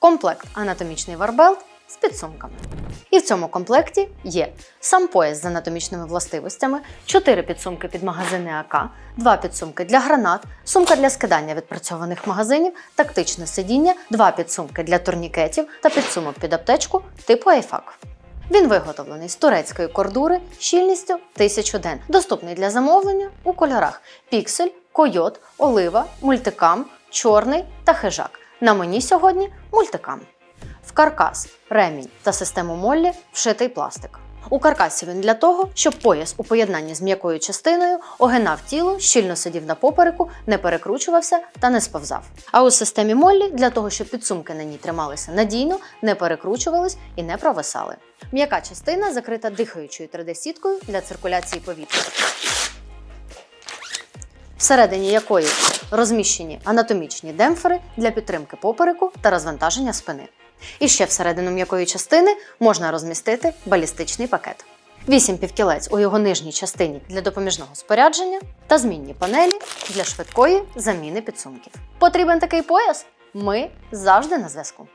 комплект анатомічний варбелт з підсумками. І в цьому комплекті є сам пояс з анатомічними властивостями, 4 підсумки під магазини АК, 2 підсумки для гранат, сумка для скидання відпрацьованих магазинів, тактичне сидіння, 2 підсумки для турнікетів та підсумок під аптечку типу Айфак. Він виготовлений з турецької кордури щільністю 1000 ден, доступний для замовлення у кольорах піксель, койот, олива, мультикам, чорний та хижак. На мені сьогодні мультикам. В каркас, ремінь та систему Моллі вшитий пластик. У каркасі він для того, щоб пояс у поєднанні з м'якою частиною огинав тіло, щільно сидів на попереку, не перекручувався та не сповзав. А у системі Моллі для того, щоб підсумки на ній трималися надійно, не перекручувались і не провисали. М'яка частина закрита дихаючою 3D-сіткою для циркуляції повітря всередині якої розміщені анатомічні демпфери для підтримки попереку та розвантаження спини. І ще всередину м'якої частини можна розмістити балістичний пакет. Вісім півкілець у його нижній частині для допоміжного спорядження та змінні панелі для швидкої заміни підсумків. Потрібен такий пояс? Ми завжди на зв'язку.